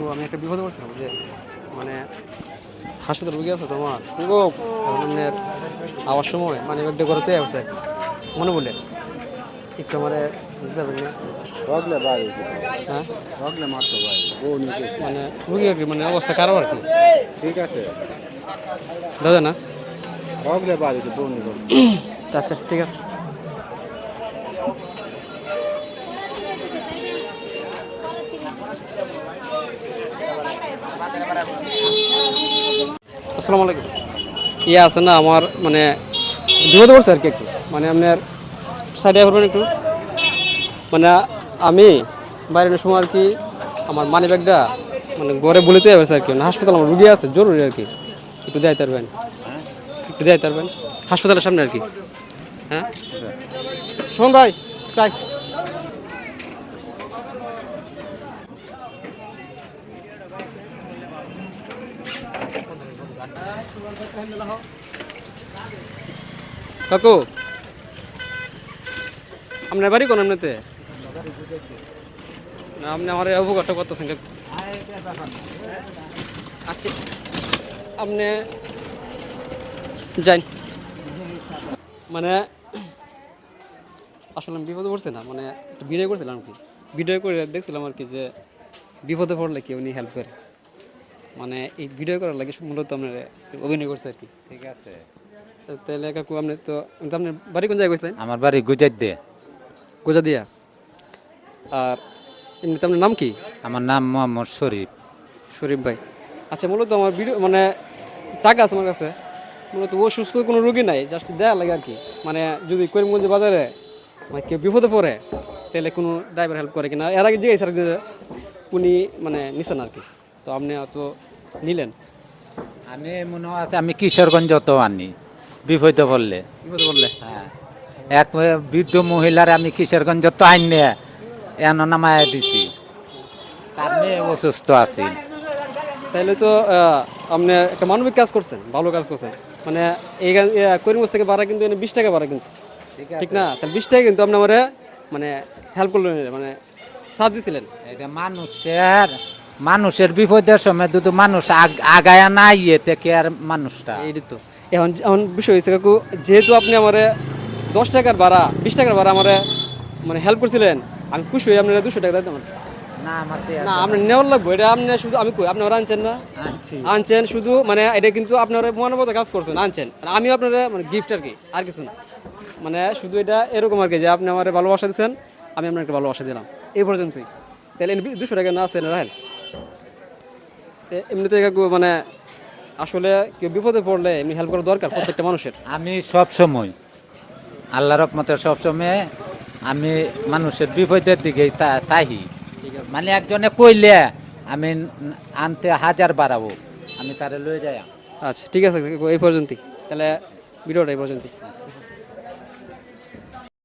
কাকু আমি একটা বিপদে পড়ছিলাম যে মানে হাসপাতাল রুগী আছে তোমার। আপনার আওয়ার সময় মানে ব্যাগটা করতে আছে। মনে বলে একটু আমার বুঝতে পারবেন হ্যাঁ? বাড়ি মানে রুগী আর কি মানে অবস্থা খারাপ আর কি? ঠিক আছে। দাদা না? আচ্ছা ঠিক আছে। আসসালামু আলাইকুম। ইয়ে আছে না, আমার মানে বিপদে পড়ছে আর কি একটু। মানে আপনার সাইডে করবেন একটু। মানে আমি বাইরের সময় আর কি আমার মানি ব্যাগটা মানে ঘরে বলিতে যাবে আর কি। মানে হাসপাতাল আমার রুগী আছে, জরুরি আর কি। একটু দেয় পারবেন একটু দেয় পারবেন হাসপাতালের সামনে আর কি। হ্যাঁ? শোন ভাই তাই কাকু আপনার বাড়ি কোন এমনিতে? না, আপনি আমার অবগত করতেছেন কাকু আচ্ছা আপনি যাই মানে আসলে আমি বিপদে পড়ছে না মানে ভিডিও করছিলাম আর কি। ভিডিও করে দেখছিলাম আর কি যে বিপদে পড়লে কি উনি হেল্প করে। মানে এই ভিডিও করার লাগে মূলত আপনার অভিনয় করছে আর কি। ঠিক আছে। তাহলে কাকু আপনি তো আপনার বাড়ি কোন জায়গায় গেছিলেন? আমার বাড়ি গুজার দিয়ে। গোজা দিয়া আর এমনিতে আপনার নাম কি? আমার নাম মোহাম্মদ শরীফ। শরীফ ভাই। আচ্ছা মূলত আমার ভিডিও মানে টাকা আছে আমার কাছে। মূলত ও সুস্থ কোনো রোগী নাই জাস্ট দেয়া লাগে আর কি। মানে যদি করিমগঞ্জ বাজারে মানে কেউ বিপদে পড়ে তাহলে কোনো ড্রাইভার হেল্প করে কিনা। এর আগে জিজ্ঞাসা আর উনি মানে নিছেন আর কি। আপনি তো নিলেন? আমি মনে আছে আমি কিশোরগঞ্জ তো আনি। বিপদে পড়লে। বিপদে পড়লে? হ্যাঁ। এক বৃদ্ধ মহিলার আমি কিশোরগঞ্জ তো আইনে এন নামায় দিছি। তার মেয়ে অসুস্থ আছি। তাহলে তো আপনি একটা মানবিক কাজ করছেন ভালো কাজ করছেন। মানে এই করিমগঞ্জ থেকে ভাড়া কিন্তু বিশ টাকা ভাড়া কিন্তু। ঠিক না? তাহলে বিশ টাকা কিন্তু আপনি আমার মানে হেল্প করলেন মানে সাথ দিছিলেন। এটা মানুষের মানুষের বিপদের সময় দুটো মানুষ আগ- আগায়া না ইয়েতে কে আর মানুষটা? এইটি তো। এখন এখন বিষয় হয়েছে কাকু যেহেতু আপনি আমারে দশ টাকার ভাড়া বিশ টাকার ভাড়া আমারে মানে হেল্প করছিলেন আমি খুশি হয়ে আপনারা দুশো টাকা দিতাম না না আপনি নেওয়ার লাগবো এটা আপনি শুধু আমি কই আপনি ওরা আনছেন না? আনছি। আনছেন শুধু মানে এটা কিন্তু আপনারা মনোবত কাজ করছেন আনছেন। আর আমিও আপনারা মানে গিফট আর কি আর কিছু না। মানে শুধু এটা এরকম আর কি যে আপনি আমার ভালোবাসা দিচ্ছেন আমি আপনার একটা ভালোবাসা দিলাম। এই পর্যন্তই। তাহলে দুশো টাকা না আছেন রাহেল তো এমনিতে মানে আসলে কেউ বিপদে পড়লে এমনি হেল্প করা দরকার প্রত্যেকটা মানুষের। আমি সব সময় আল্লাহ রহমতে সব সময় আমি মানুষের বিপদের দিকেই তাহি। মানে একজনে কইলে আমি আনতে হাজার বাড়াবো আমি তারে লয়ে যাই আচ্ছা ঠিক আছে এই পর্যন্তই। তাহলে ভিডিওটা এই পর্যন্তই।